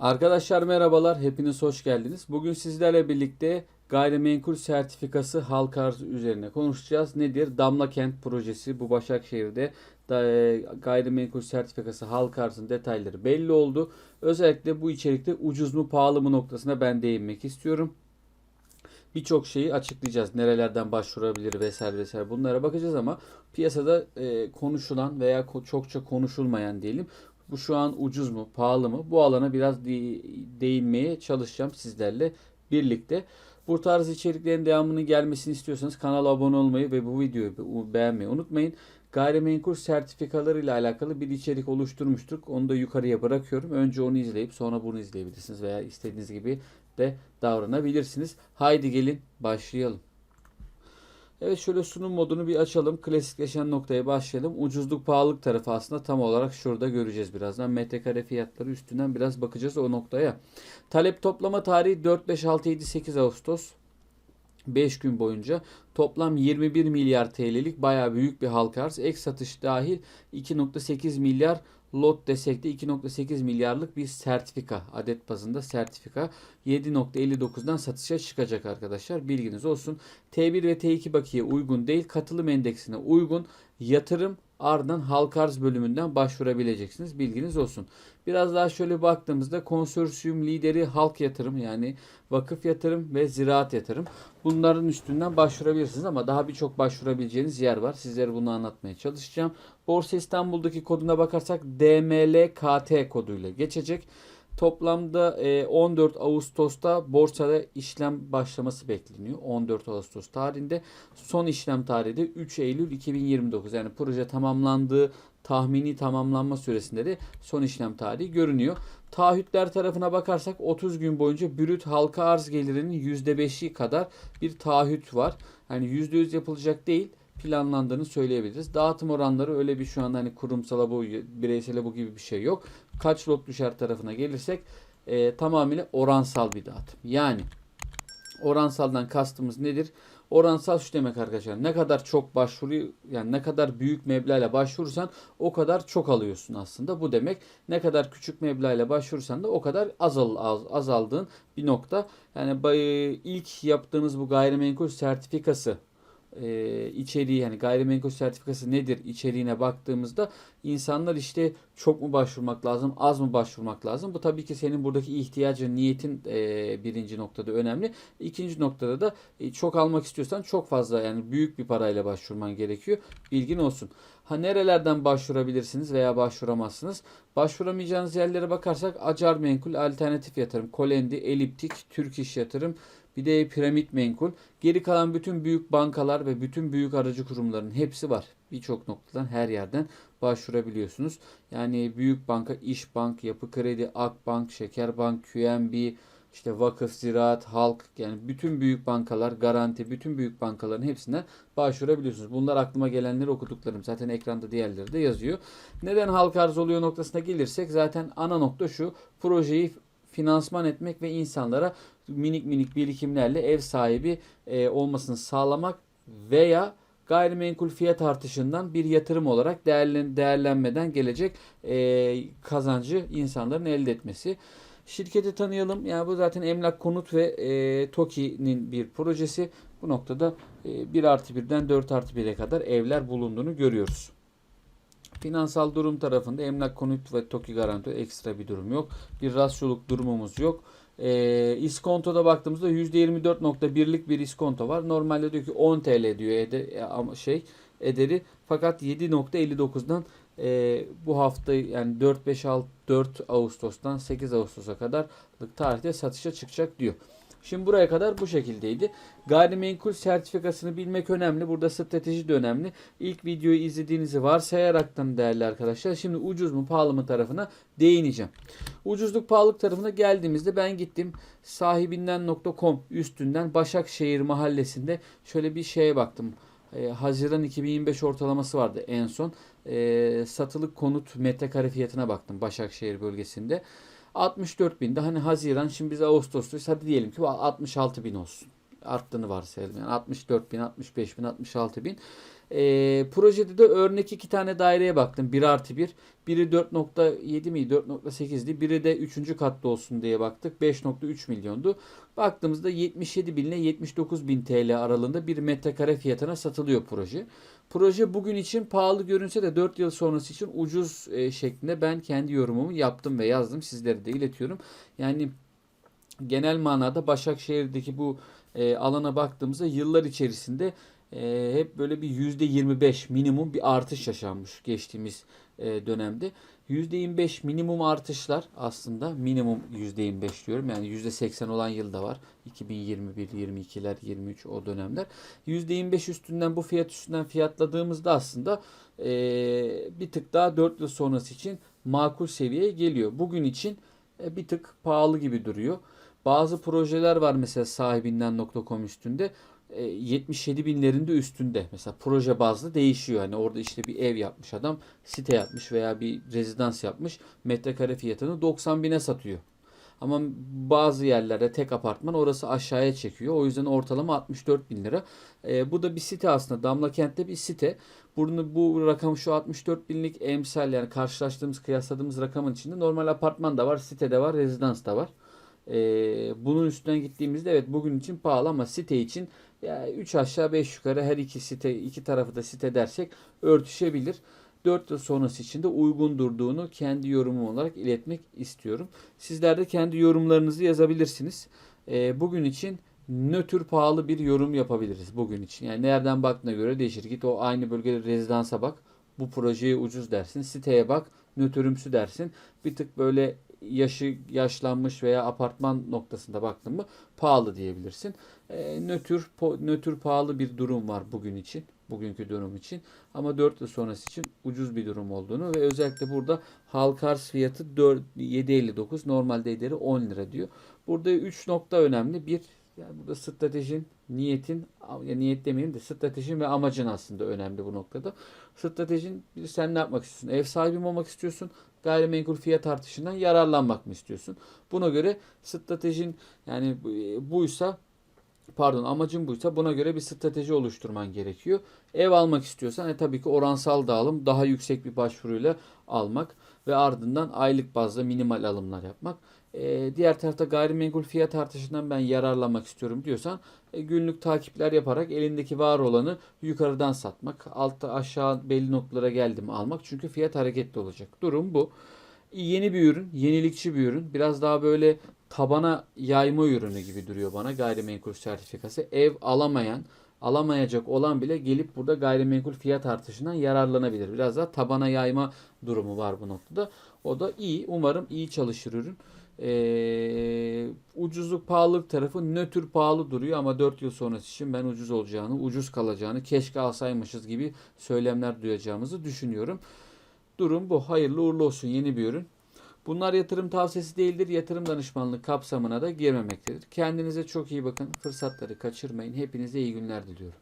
Arkadaşlar merhabalar, hepiniz hoş geldiniz. Bugün sizlerle birlikte gayrimenkul sertifikası halk arzı üzerine konuşacağız. Nedir? Damla Kent projesi bu Başakşehir'de e, gayrimenkul sertifikası halk arzının detayları belli oldu. Özellikle bu içerikte ucuz mu pahalı mı noktasına ben değinmek istiyorum. Birçok şeyi açıklayacağız. Nerelerden başvurabilir vesaire vesaire bunlara bakacağız ama piyasada e, konuşulan veya çokça konuşulmayan diyelim bu şu an ucuz mu, pahalı mı? Bu alana biraz de- değinmeye çalışacağım sizlerle birlikte. Bu tarz içeriklerin devamının gelmesini istiyorsanız kanala abone olmayı ve bu videoyu be- beğenmeyi unutmayın. Gayrimenkul sertifikaları ile alakalı bir içerik oluşturmuştuk. Onu da yukarıya bırakıyorum. Önce onu izleyip sonra bunu izleyebilirsiniz veya istediğiniz gibi de davranabilirsiniz. Haydi gelin başlayalım. Evet şöyle sunum modunu bir açalım. Klasikleşen noktaya başlayalım. Ucuzluk pahalılık tarafı aslında tam olarak şurada göreceğiz birazdan. Metrekare fiyatları üstünden biraz bakacağız o noktaya. Talep toplama tarihi 4, 5, 6, 7, 8 Ağustos. 5 gün boyunca toplam 21 milyar TL'lik bayağı büyük bir halka arz. Ek satış dahil 2.8 milyar lot desek de 2.8 milyarlık bir sertifika adet bazında sertifika 7.59'dan satışa çıkacak arkadaşlar bilginiz olsun. T1 ve T2 bakiye uygun değil katılım endeksine uygun yatırım ardından halka arz bölümünden başvurabileceksiniz bilginiz olsun. Biraz daha şöyle baktığımızda konsorsiyum lideri halk yatırım yani vakıf yatırım ve ziraat yatırım. Bunların üstünden başvurabilirsiniz ama daha birçok başvurabileceğiniz yer var. Sizlere bunu anlatmaya çalışacağım. Borsa İstanbul'daki koduna bakarsak DMLKT koduyla geçecek. Toplamda e, 14 Ağustos'ta borsada işlem başlaması bekleniyor. 14 Ağustos tarihinde. Son işlem tarihi de 3 Eylül 2029. Yani proje tamamlandığı tahmini tamamlanma süresinde de son işlem tarihi görünüyor. Taahhütler tarafına bakarsak 30 gün boyunca brüt halka arz gelirinin %5'i kadar bir taahhüt var. Yani %100 yapılacak değil planlandığını söyleyebiliriz. Dağıtım oranları öyle bir şu anda hani kurumsala bu, bireysele bu gibi bir şey yok. Kaç lot düşer tarafına gelirsek e, tamamıyla oransal bir dağıtım. Yani oransaldan kastımız nedir? Oransal şu demek arkadaşlar. Ne kadar çok başvuru yani ne kadar büyük meblağla başvurursan o kadar çok alıyorsun aslında. Bu demek ne kadar küçük meblağla başvurursan da o kadar azal, az, azaldığın bir nokta. Yani ilk yaptığınız bu gayrimenkul sertifikası e, içeriği yani gayrimenkul sertifikası nedir içeriğine baktığımızda insanlar işte çok mu başvurmak lazım az mı başvurmak lazım? Bu tabii ki senin buradaki ihtiyacın niyetin e, birinci noktada önemli. İkinci noktada da e, çok almak istiyorsan çok fazla yani büyük bir parayla başvurman gerekiyor. Bilgin olsun. Ha nerelerden başvurabilirsiniz veya başvuramazsınız? Başvuramayacağınız yerlere bakarsak acar menkul alternatif yatırım kolendi eliptik Türk iş yatırım bir de piramit menkul. Geri kalan bütün büyük bankalar ve bütün büyük aracı kurumların hepsi var. Birçok noktadan her yerden başvurabiliyorsunuz. Yani büyük banka, İş Bank, Yapı Kredi, Akbank, Şekerbank, QNB, işte Vakıf, Ziraat, Halk yani bütün büyük bankalar, Garanti, bütün büyük bankaların hepsinden başvurabiliyorsunuz. Bunlar aklıma gelenleri okuduklarım. Zaten ekranda diğerleri de yazıyor. Neden halk arz oluyor noktasına gelirsek zaten ana nokta şu. Projeyi finansman etmek ve insanlara minik minik birikimlerle ev sahibi e, olmasını sağlamak veya gayrimenkul fiyat artışından bir yatırım olarak değerlen, değerlenmeden gelecek e, kazancı insanların elde etmesi. Şirketi tanıyalım. Yani bu zaten Emlak Konut ve e, TOKİ'nin bir projesi. Bu noktada e, 1 artı 1'den 4 artı 1'e kadar evler bulunduğunu görüyoruz. Finansal durum tarafında emlak konut ve TOKİ garanti ekstra bir durum yok. Bir rasyoluk durumumuz yok. E, iskontoda baktığımızda %24.1'lik bir iskonto var. Normalde diyor ki 10 TL diyor ede, ama şey ederi fakat 7.59'dan e, bu hafta yani 4 5 6 4 Ağustos'tan 8 Ağustos'a kadar tarihte satışa çıkacak diyor. Şimdi buraya kadar bu şekildeydi. Gayrimenkul sertifikasını bilmek önemli. Burada strateji de önemli. İlk videoyu izlediğinizi varsayaraktan değerli arkadaşlar. Şimdi ucuz mu pahalı mı tarafına değineceğim. Ucuzluk pahalılık tarafına geldiğimizde ben gittim sahibinden.com üstünden Başakşehir mahallesinde şöyle bir şeye baktım. Ee, Haziran 2025 ortalaması vardı en son. Ee, satılık konut metrekare fiyatına baktım Başakşehir bölgesinde. 64 binde hani Haziran şimdi biz Ağustos'tayız hadi diyelim ki 66 bin olsun. arttığını varsayalım. Yani 64 bin, 65 bin, 66 bin. Ee, projede de örnek iki tane daireye baktım. 1 artı 1. Biri 4.7 miydi? 4.8'di. Biri de 3. katta olsun diye baktık. 5.3 milyondu. Baktığımızda 77 bin ile 79 bin TL aralığında bir metrekare fiyatına satılıyor proje. Proje bugün için pahalı görünse de 4 yıl sonrası için ucuz e, şeklinde ben kendi yorumumu yaptım ve yazdım. Sizlere de iletiyorum. Yani genel manada Başakşehir'deki bu e, alana baktığımızda yıllar içerisinde e, hep böyle bir %25 minimum bir artış yaşanmış geçtiğimiz e, dönemde. %25 minimum artışlar aslında minimum %25 diyorum. Yani %80 olan yıl da var. 2021, 22'ler, 23 o dönemler. %25 üstünden bu fiyat üstünden fiyatladığımızda aslında e, bir tık daha 4 yıl sonrası için makul seviyeye geliyor. Bugün için e, bir tık pahalı gibi duruyor. Bazı projeler var mesela sahibinden.com üstünde. E, 77 binlerinde üstünde. Mesela proje bazlı değişiyor. Hani orada işte bir ev yapmış adam, site yapmış veya bir rezidans yapmış. Metrekare fiyatını 90 bine satıyor. Ama bazı yerlerde tek apartman orası aşağıya çekiyor. O yüzden ortalama 64 bin lira. E, bu da bir site aslında. Damla kentte bir site. Bunu, bu rakam şu 64 binlik emsal yani karşılaştığımız kıyasladığımız rakamın içinde normal apartman da var, site de var, rezidans da var. Ee, bunun üstünden gittiğimizde evet bugün için pahalı ama site için ya 3 aşağı 5 yukarı her iki site iki tarafı da site dersek örtüşebilir. 4 yıl sonrası için de uygun durduğunu kendi yorumum olarak iletmek istiyorum. Sizler de kendi yorumlarınızı yazabilirsiniz. Ee, bugün için nötr pahalı bir yorum yapabiliriz bugün için. Yani nereden baktığına göre değişir. Git o aynı bölgede rezidansa bak. Bu projeye ucuz dersin. Siteye bak. Nötrümsü dersin. Bir tık böyle yaşı yaşlanmış veya apartman noktasında baktın mı pahalı diyebilirsin. E, nötr po, nötr pahalı bir durum var bugün için. Bugünkü durum için. Ama 4 yıl sonrası için ucuz bir durum olduğunu ve özellikle burada halka arz fiyatı 4, 7.59 normalde ederi 10 lira diyor. Burada 3 nokta önemli. Bir yani burada stratejin, niyetin, ya niyet demeyelim de stratejin ve amacın aslında önemli bu noktada. Stratejin bir sen ne yapmak istiyorsun? Ev sahibi mi olmak istiyorsun? Gayrimenkul fiyat artışından yararlanmak mı istiyorsun? Buna göre stratejin yani buysa pardon amacın buysa buna göre bir strateji oluşturman gerekiyor. Ev almak istiyorsan e, tabii ki oransal dağılım daha yüksek bir başvuruyla almak ve ardından aylık bazda minimal alımlar yapmak. E, diğer tarafta gayrimenkul fiyat artışından ben yararlanmak istiyorum diyorsan e, günlük takipler yaparak elindeki var olanı yukarıdan satmak. Altta aşağı belli noktalara geldim almak. Çünkü fiyat hareketli olacak. Durum bu. Yeni bir ürün, yenilikçi bir ürün. Biraz daha böyle tabana yayma ürünü gibi duruyor bana gayrimenkul sertifikası. Ev alamayan, alamayacak olan bile gelip burada gayrimenkul fiyat artışından yararlanabilir. Biraz daha tabana yayma durumu var bu noktada. O da iyi. Umarım iyi çalışır ürün. Ee, ucuzluk pahalılık tarafı nötr pahalı duruyor ama 4 yıl sonrası için ben ucuz olacağını, ucuz kalacağını, keşke alsaymışız gibi söylemler duyacağımızı düşünüyorum. Durum bu. Hayırlı uğurlu olsun yeni bir ürün. Bunlar yatırım tavsiyesi değildir. Yatırım danışmanlık kapsamına da girmemektedir. Kendinize çok iyi bakın. Fırsatları kaçırmayın. Hepinize iyi günler diliyorum.